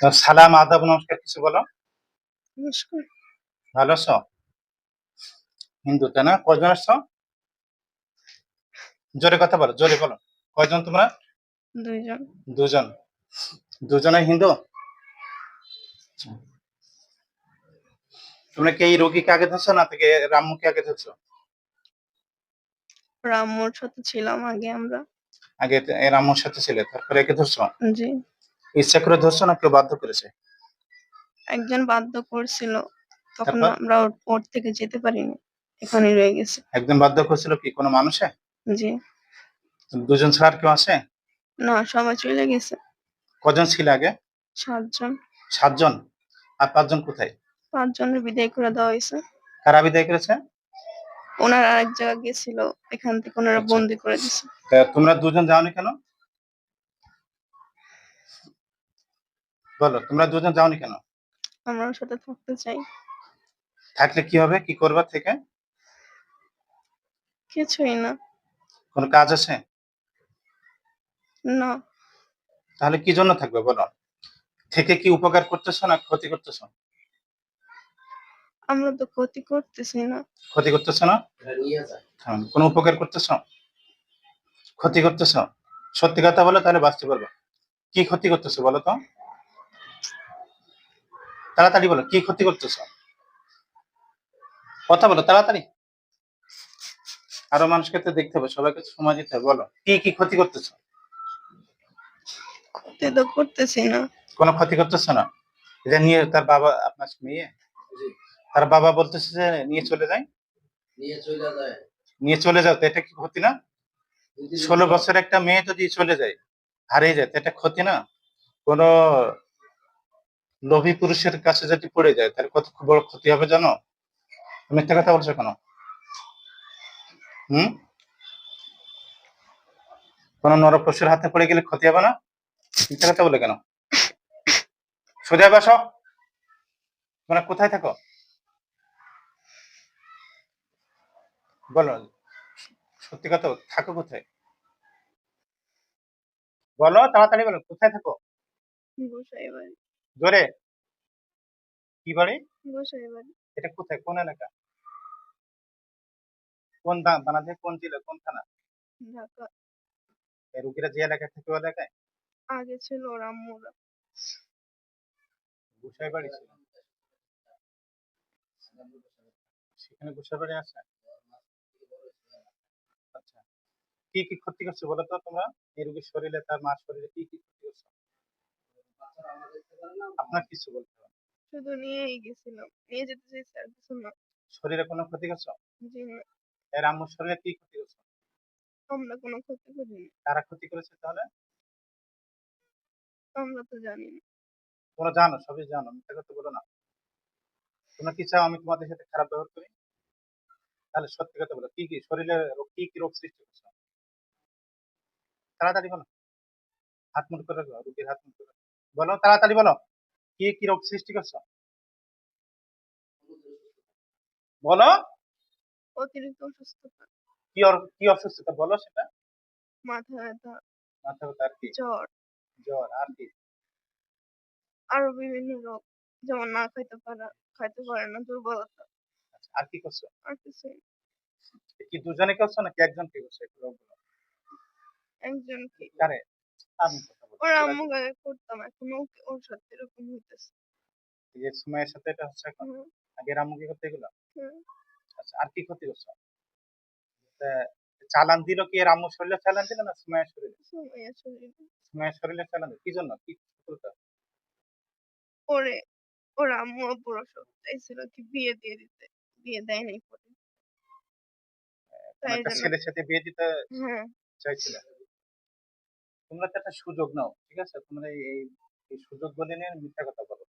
তো সালাম আদাব নমস্কার কিছু বলো? নমস্কার। ভালো আছো? হিন্দু তাই না? কয়জন আসছো জোরে কথা বলো জোরে বলো। কয়জন তোমরা? দুইজন। দুজন। দুজনে হিন্দু। তোমরা কি এই রোগীকে আগে ধরছো না থেকে রাম্মুকে আগে ধরছো? রামুর সাথে ছিলাম আগে আমরা। আগে রাম্মুর সাথে ছিলে তারপরে একে ধরছো? জি। ইচ্ছা করে ধরছো না কেউ বাধ্য করেছে? একজন বাধ্য করছিল তখন তারপর? আমরা ওর- ওর থেকে যেতে পারিনি এখানেই রয়ে গেছে। একদম বাধ্য করছিল কি কোনো মানুষে? জি। দুজন ছাড়া আর কেউ আছে? না সবাই চলে গেছে। কজন ছিল আগে? সাতজন। সাতজন। আর পাঁচজন কোথায়? পাঁচজনের বিদায় করে দেওয়া হয়েছে। কারা বিদায় করেছে? ওনারা আরেক জায়গা গেছিল এখান থেকে ওনারা আচ্ছা। বন্দি করে দিছে তা তোমরা দুজন যাওনি কেন? বলো তোমরা দুজন যাওনি কেন? আমরা ওর সাথে থাকতে চাই। থাকলে কি হবে? কি করবা থেকে? কিছুই না। কোনো কাজ আছে? না। তাহলে কি জন্য থাকবে বলো? থেকে কি উপকার করতেছো না ক্ষতি করতেছো? আমরা তো ক্ষতি করতেছি না। ক্ষতি করতেছো না? কোনো উপকার করতেছো? ক্ষতি করতেছো? সত্যি কথা বলো তাহলে বাঁচতে পারবে। কি ক্ষতি করতেছো বলো তো? তাড়াতাড়ি বলো কি ক্ষতি করতেছো? কথা বলো তাড়াতাড়ি। আরও মানুষকে তো দেখতে হবে সবাইকে সময় দিতে হবে বলো কি কি ক্ষতি করতেছো? ক্ষতি তো করতেছি না। কোনো ক্ষতি করতেছো না? এটা নিয়ে তার বাবা আপনার মেয়ে? তার বাবা বলতেছে যে নিয়ে চলে যায় নিয়ে চলে যায়। নিয়ে চলে যাও তো এটা কি ক্ষতি না? যদি ষোলো বছর একটা মেয়ে যদি চলে যায় হারিয়ে যায় তো এটা ক্ষতি না? কোন লোভী পুরুষের কাছে যদি পড়ে যায়, তাহলে কত বড় ক্ষতি হবে জানো? মিথ্যা কথা বলছো কেন? হুম? কোন নরপশুর হাতে পড়ে গেলে ক্ষতি হবে না? মিথ্যা কথা বলে কেন? সোজা বাস। তোমরা কোথায় থাকো? বলো, সত্যি কথা থাকো কোথায়? বলো, তাড়াতাড়ি বলো, কোথায় থাকো? কি বাড়ি? গোসাই বাড়ি এটা কোথায়? কোন এলাকা? কোন বাংলাদেশ কোন জেলা কোন থানা? ঢাকা। এই রুগীরা যে এলাকায় থাকে ওই এলাকায়? আগে ছিল গুসাই বাড়ি ছিল? সেখানে গুসাই বাড়ি আছে? আচ্ছা। কি কি ক্ষতি করছে বলো তো তোমরা? এই রুগীর শরীরে তার মার শরীরে কি কি ক্ষতি করছে? আপনার কিছু বলতে হবে? শুধু নিয়েই গেছিলাম। নিয়ে যেতে চাইছি আর কিছু না। শরীরে কোনো ক্ষতি করছ? জি না। এর আম্মুর শরীরে কি ক্ষতি করছ? আমরা কোনো ক্ষতি করিনি। কারা ক্ষতি করেছে তাহলে? আমরা তো জানি না। তোমরা জানো সবই জানো মিথ্যা কথা বলো না। তোমরা কি চাও আমি তোমাদের সাথে খারাপ ব্যবহার করি? তাহলে সত্যি কথা বলো কি কি শরীরে রোগ- কি কি রোগ সৃষ্টি করছ? তাড়াতাড়ি বলো। হাত মুট করে রুগীর হাত মুট করে। বলো তাড়াতাড়ি বলো। কি কি রোগ সৃষ্টি করছ? বলো। অতিরিক্ত অসুস্থতা। কি কি অসুস্থতা? বলো সেটা। মাথা ব্যথা। মাথা ব্যথা আর কি? জ্বর। জ্বর আর কি? আরও বিভিন্ন রোগ যেমন না খাইতে পারা খাইতে পারে না দুর্বলতা। আচ্ছা, আর কি করছ? আর কিছু কি দুজনে করছ নাকি একজন কি করছ এই রোগগুলো? একজন কি কারে? আমি। ওর আম্মু গায়ে করতাম এখন ওর সাথে এরকম হইতেছে। এই যে সময়ের সাথে এটা হচ্ছে এখন আগে আম্মু কি করতে এগুলো? আচ্ছা আর কি ক্ষতি করছ? চালান দিল কি এর আম্মু শরীরে চালান দিল না সুমাইয়ের শরীরে? সুমাইয়া শরীরে। চালান দিল কি জন্য? কি শত্রুতা ওরে ওর আম্মু পুরো সব চাইছিল কি বিয়ে দিয়ে দিতে বিয়ে দেয় নাই পরে। একটা ছেলের সাথে বিয়ে দিতে হ্যাঁ। চাইছিল? তোমরা তো একটা সুযোগ নাও ঠিক আছে তোমরা এই এই- সুযোগ বলে নিয়ে মিথ্যা কথা বলো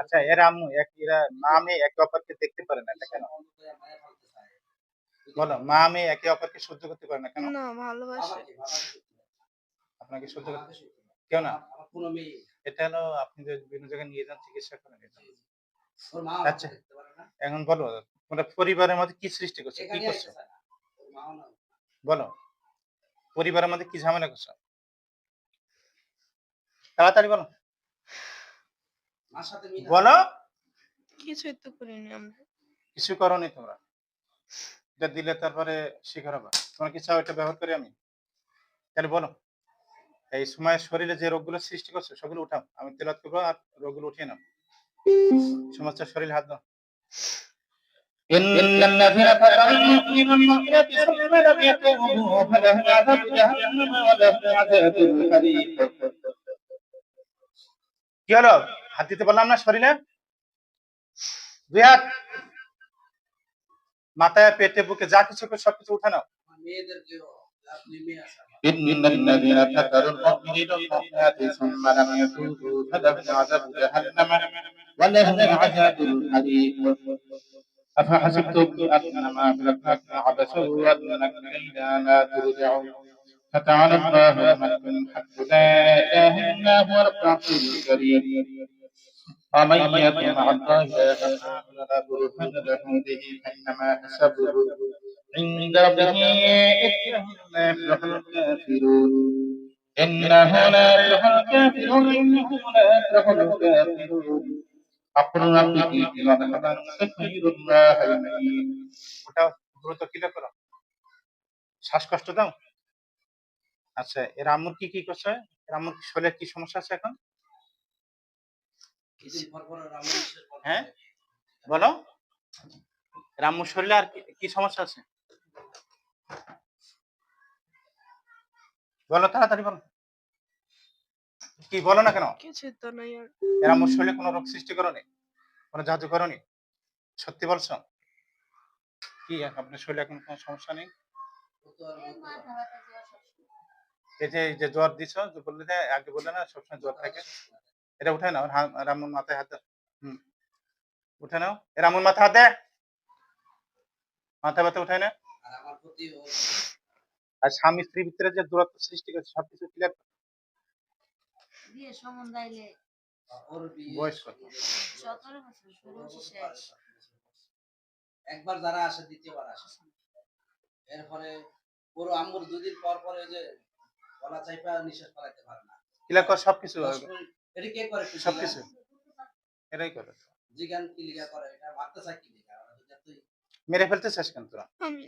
আচ্ছা এরা আম্মু এক এরা মা মেয়ে একে অপরকে দেখতে পারে না কেন। বলো মা মেয়ে একে অপরকে সহ্য করতে পারে না কেন না ভালোবাসে। আপনাকে সহ্য করতে। কেউ না কোনো মেয়ে এটা হলো আপনি যে বিভিন্ন জায়গায় নিয়ে যান চিকিৎসা করেন এটা আচ্ছা। দেখতে পারে না এখন বলো তোমরা পরিবারের মধ্যে কি সৃষ্টি করছ কি করছ আসতে চায় না। ওর মাও না বলো। পরিবারের মধ্যে কি ঝামেলা করছ? তাড়াতাড়ি বলো। বলো। কিছুই তো করিনি আমরা। কিছু করনি তোমরা? এটা দিলে তারপরে শিকার হবে। তোমরা কি চাও এটা ব্যবহার করি আমি? তাহলে বলো। এই সময় শরীরে যে রোগগুলো সৃষ্টি করছে সেগুলো উঠাও। আমি তেলাত করব আর রোগগুলো উঠিয়ে নাও। সমস্ত শরীর হাত দাও إن الذين فتنوا المؤمن المؤمنات ثم لم يتوبوا فلهم عذاب جهنم ولهم عذاب الحريق কি হলো হাত দিতে বললাম না শরীরে দুই হাত মাথায় পেটে বুকে যা কিছু করে সবকিছু উঠে নাও আমার মেয়েদেরকেও আপনি মেয়ে আছে আমার। إن الذين فتنوا المؤمنين والمؤمنات ثم لم يتوبوا فلهم عذاب جهنم ولهم عذاب الحريق أفحسبتم أنما خلقناكم عبثا وأنكم إلينا لا ترجعون فتعالى الله الملك الحق لا إله إلا هو رب العرش الكريم ومن يكن مع الله إلها لا برهان له به فإنما حسبه عند ربه إنه لا يفلح الكافرون إنه لا يفلح الكافرون إنه لا يفلح الكافرون আপনারা ওটা দ্রুত ক্লিয়ার করো শ্বাসকষ্ট দাও। আচ্ছা এর আমুর কি কি করছে? এর আমুর শরীরে কি সমস্যা আছে এখন? হ্যাঁ? বলো। রামুর শরীরে আর কি সমস্যা আছে? বলো তাড়াতাড়ি বলো। কি বলো না কেন? কিছুই তো নাই এর শরীরে কোনো রোগ সৃষ্টি করনি? কোনো জাদু করনি? সত্যি বলছো? কি আপনার শরীরে এখন কোনো সমস্যা নেই। এই যে যে জ্বর দিছ বললে যে আগে বললে না সবসময় জ্বর থাকে। এটা উঠে নাও রামুর মাথায় হাত। হুম। উঠে নাও। এ রামুর মাথা হাত দে। মাথা ব্যথা উঠে না। আর আমার প্রতি ও আর স্বামী স্ত্রীর ভিতরে যে দূরত্ব সৃষ্টি করছে সবকিছু ক্লিয়ার বিয়ে সম্বন্ধ আইলে বয়স কত? সতেরো বছর ষোলো বছর শেষ একবার যারা আসে দ্বিতীয়বার আসে। এরপরে ওর আম্মুর দুদিন পর পরে যে গলা চাইপা নিঃশ্বাস ফেলাইতে পারে না। কর সবকিছু এটা কে করে সবকিছু। এরাই করে। জিগান কি লিগা করে? এটা মারতে চাই কি লিগা মেরে ফেলতে শেষ কেন তোরা? আমি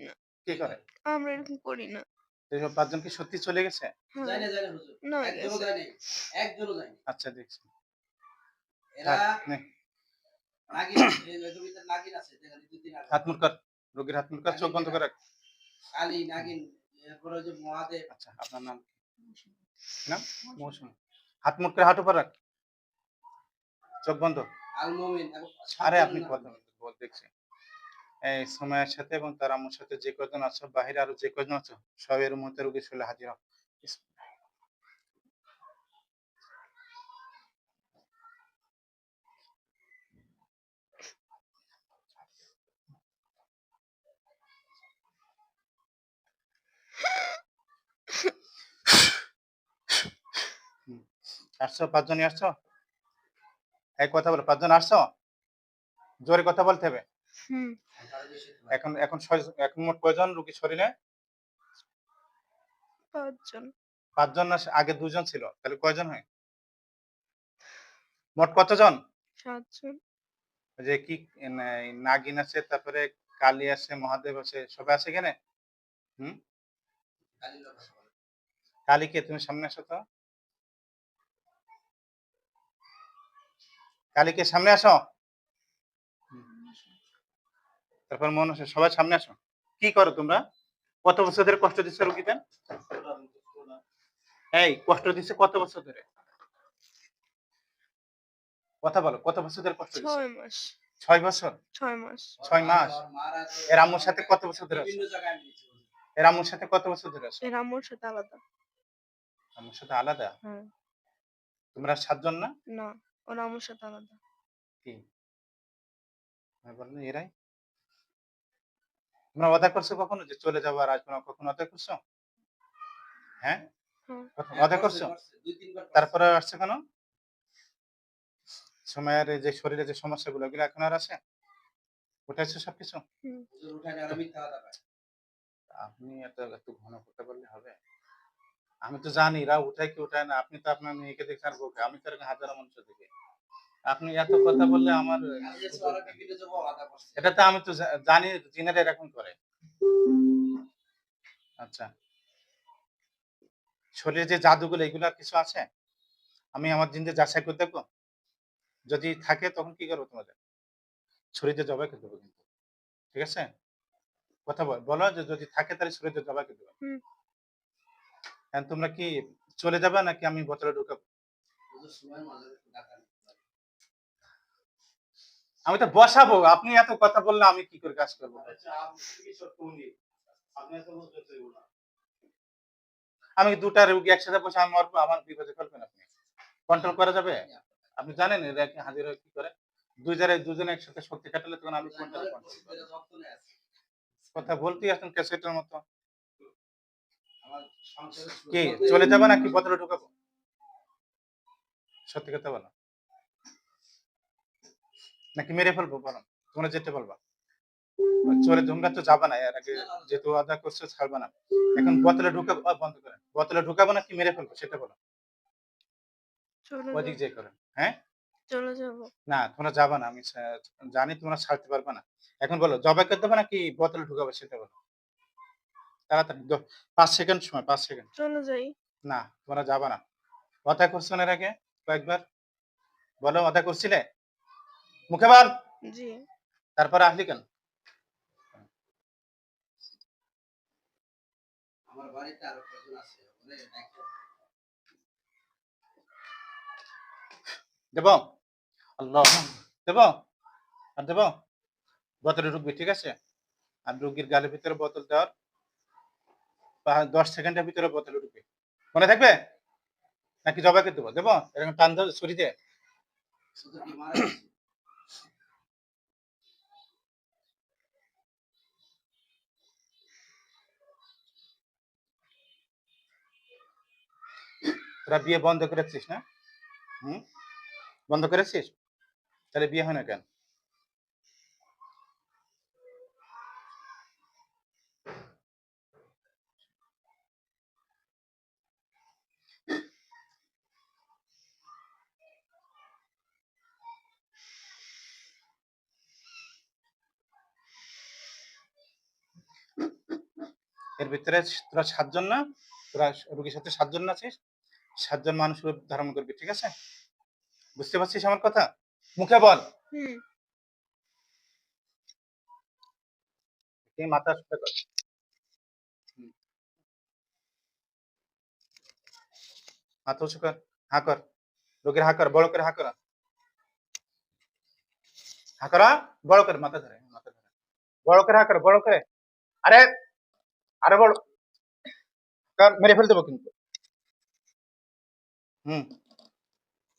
কি করে? আমরা এরকম করি না। পাঁচজন কি সত্যি চলে গেছে? যায় না যায় না হুজুর। না একজনও যায় নাই একজনও যায় নাই আচ্ছা দেখছি। এরা নে, নাগিন এই নাগিন আছে যেখানে দুই দিন আগে হাত মুখ কর রোগীর হাত মুখ কর চোখ বন্ধ করে রাখ। কালী নাগিন এরপরে যে মহাদেব। আচ্ছা আপনার নাম নাম? মৌসুমী। হাত মুখ করে হাঁটু উপর রাখ। চোখ বন্ধ। আল মুমিন আরে আপনি। কথা বল দেখছি। এই সময়ের সাথে এবং তার আম্মুর সাথে যে কজন আছো, বাহিরে আরও যে কজন আছো সবের মুহূর্তে রোগী শুলে হাজির হও। আসছো পাঁচজনই আসছো এই কথা বলো, পাঁচজন আসছো জোরে কথা বলতে হবে। এখন এখন এখন মোট কয়জন রুগী শরীরে? পাঁচজন পাঁচজন না আগে দুজন ছিল তাহলে কয়জন হয়? মোট কতজন সাতজন যে কি নাগিন আছে তারপরে কালী আছে মহাদেব আছে সবাই আছে কথা বলে। কালীকে তুমি সামনে আসো তো। কালীকে সামনে আসো? তারপর মন আছে সবাই সামনে আসো। কি করো তোমরা? কত বছর ধরে কষ্ট দিচ্ছে রুগীদের এই কষ্ট দিচ্ছে কত বছর ধরে? কথা বলো কত বছর ধরে কষ্ট ছয় মাস। ছয় বছর? ছয় মাস। ছয় মাস? এর আম্মুর সাথে কত বছর ধরে আছে। এর আম্মুর সাথে কত বছর ধরে আছে? এর আম্মুর সাথে আলাদা। আম্মুর সাথে আলাদা? হ্যাঁ। তোমরা সাতজন না? না ওর আম্মুর সাথে আলাদা। কি? আমি বললাম এরাই? তোমরা ওয়াদা করছ কখনো যে চলে যাব আর আসব না কখনো ওয়াদা করছ? হ্যাঁ? ওয়াদা হ্যাঁ, করছ। তারপরে আসছে কেন? সময়ের যে শরীরে যে সমস্যাগুলো ওগুলো এখন আর আছে? উঠেছে সবকিছু? আরও। আপনি এত একটু ঘন করতে পারলে হবে। আমি তো জানি এরা উঠায় কি উঠায় না আপনি তো আপনার মেয়েকে দেখছেন বউকে আমি তো হাজারো মানুষ দেখি আপনি এত কথা বললে আমার এটা তো আমি তো জানি জিনারা এরকম করে। আচ্ছা। শরীরে যে জাদুগুলো এগুলো আর কিছু আছে? আমি আমার জিন্দে যাচাই করে দেখব। যদি থাকে তখন কি করব তোমাদের? শরীরে জবাই করে দেবো কিন্তু। ঠিক আছে? কথা বল বলো যে যদি থাকে তাহলে শরীরে জবাই করে দেবো। তোমরা কি চলে যাবে নাকি আমি বোতলে ঢুকাবো হুজুর সময় মাঝে একটু ডাকা নেই। আমি তো বসাবো আপনি এত কথা বললে আমি কি করে কাজ করব? আমি দুটা রোগী একসাথে বসে আমি মরবো আমার বিপদে ফেলবেন আপনি? কন্ট্রোল করা যাবে? আপনি জানেন এরা কি হাজির হয়ে কি করে? জায়গায় দুজনে একসাথে শক্তি কাটালে তখন আমি কোনটা। কথা বলতেই আসেন ক্যাসেটের মতো। আমার কি? চলে যাবে নাকি বোতলে ঢুকাবো? সত্যি কথা বলো। নাকি মেরে ফেলব বলো? তোমরা যেতে বলবা। চলে তোমরা তো যাবে না এর আগে যেহেতু আদা করছ ছাড়বে না। এখন বোতলে আহ, বন্ধ করেন বোতলে ঢুকাবো নাকি মেরে ফেলব সেটা বলো। চলে ওইদিক যে করেন হ্যাঁ? চলে যাব। না তোমরা যাবে না আমি জানি তোমরা ছাড়তে পারবে না। এখন বলো জবাই করে দেবে নাকি বোতলে ঢুকাবো সেটা বলো? তাড়াতাড়ি পাঁচ সেকেন্ড সময় পাঁচ সেকেন্ড। চলে যাই। না তোমরা যাবে না। কথা করছ না এর আগে কয়েকবার? বলো কথা করছিলে? মুখে বল জি। তারপরে আসলি কেন? আমার বাড়িতে আরও কজন আছে? দেব? আল্লাহ। দেব? আর দেব? বোতলে ঢুকবি ঠিক আছে? আর রুগীর গালের ভিতরে বোতল দেওয়ার দশ সেকেন্ডের ভিতরে বোতলে ঢুকবি। মনে থাকবে? নাকি জবাইকে দেবো? দেবো? এরকম টান ধরে ছুরি দিয়ে শুধু কি মারা গেছে? তোরা বিয়ে বন্ধ করেছিস না? হুম? বন্ধ করেছিস? তাহলে বিয়ে হয় না কেন? এর ভিতরে তোরা সাতজন না? তোরা রুগীর সাথে সাতজন আছিস? সাতজন মানুষ রূপ ধারণ করবি ঠিক আছে? বুঝতে পারছিস আমার কথা? মুখে বল। মাথা সোজা কর মাথা উঁচু কর হা কর। রোগীর হা কর বড় করে হা করা। হা করা বড় করে মাথা ধরে মাথা ধরে। বড় করে হা কর বড় করে। আরে আরে বড়। মেরে ফেল দেবো কিন্তু। হুম।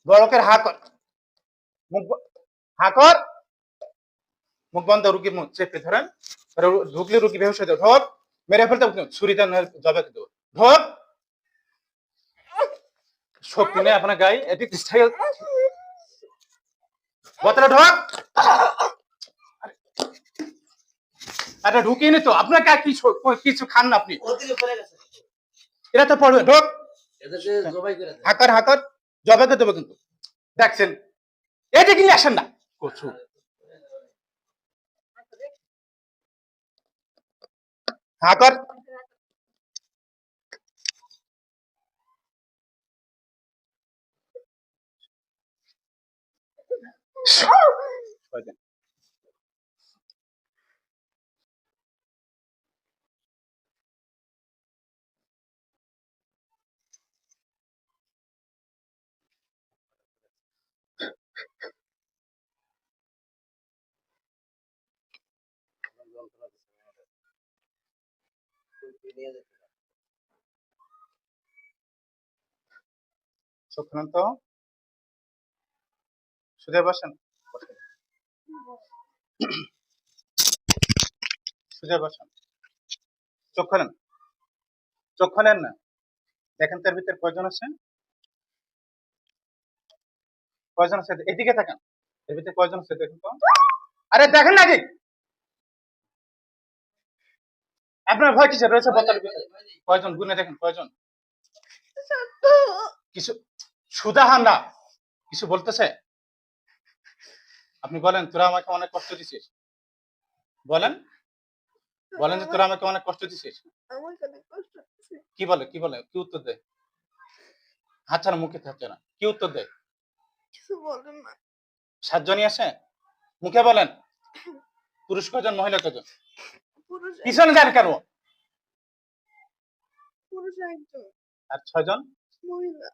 বড় করে। মুখ ব- হা কর। মুখ বন্ধ চেপে ধরেন। ঢুকলে রুগী হয়ে ঢোক। মেরে ফেলতে ছুরিটা জবে দেবো। ঢোক। শক্তি নেই আপনার গায়ে। এটি বোতলে ঢোক। আরে ঢুকিয়ে নি তো। আপনার কিছু কিছু খান না আপনি। এটা তো পড়বে। ঢোক। জবাই করে হাকার হাকার জবে দেবো কিন্তু। দেখছেন এটা কিনে আসেন না। কচু। হাকার। নিয়ে যেতে হবে। চোখ খুলুন। বসেন না? দেখেন তার ভিতরে কয়জন আছে? কয়জন আছে? এদিকে থাকেন। এর ভিতরে কয়জন আছে দেখুন তো। আরে দেখেন নাকি আপনার ভয় কিসের? রয়েছে বোতলের ভিতরে। কয়জন? গুনে দেখেন কয়জন? কিছু সুদাহান না কিছু বলতেছে? আপনি বলেন তোরা আমাকে অনেক কষ্ট দিছিস। বলেন। বলেন যে তোরা আমাকে অনেক কষ্ট দিছিস। কি বলে কি বলে? কি উত্তর দেয় হাতছা না মুখে থাকছে না কি উত্তর দেয় সাতজনই আছে? মুখে বলেন। পুরুষ কজন মহিলা কজন পিছনে যান কেন? পুরুষ একজন। আর ছয়জন? মহিলা।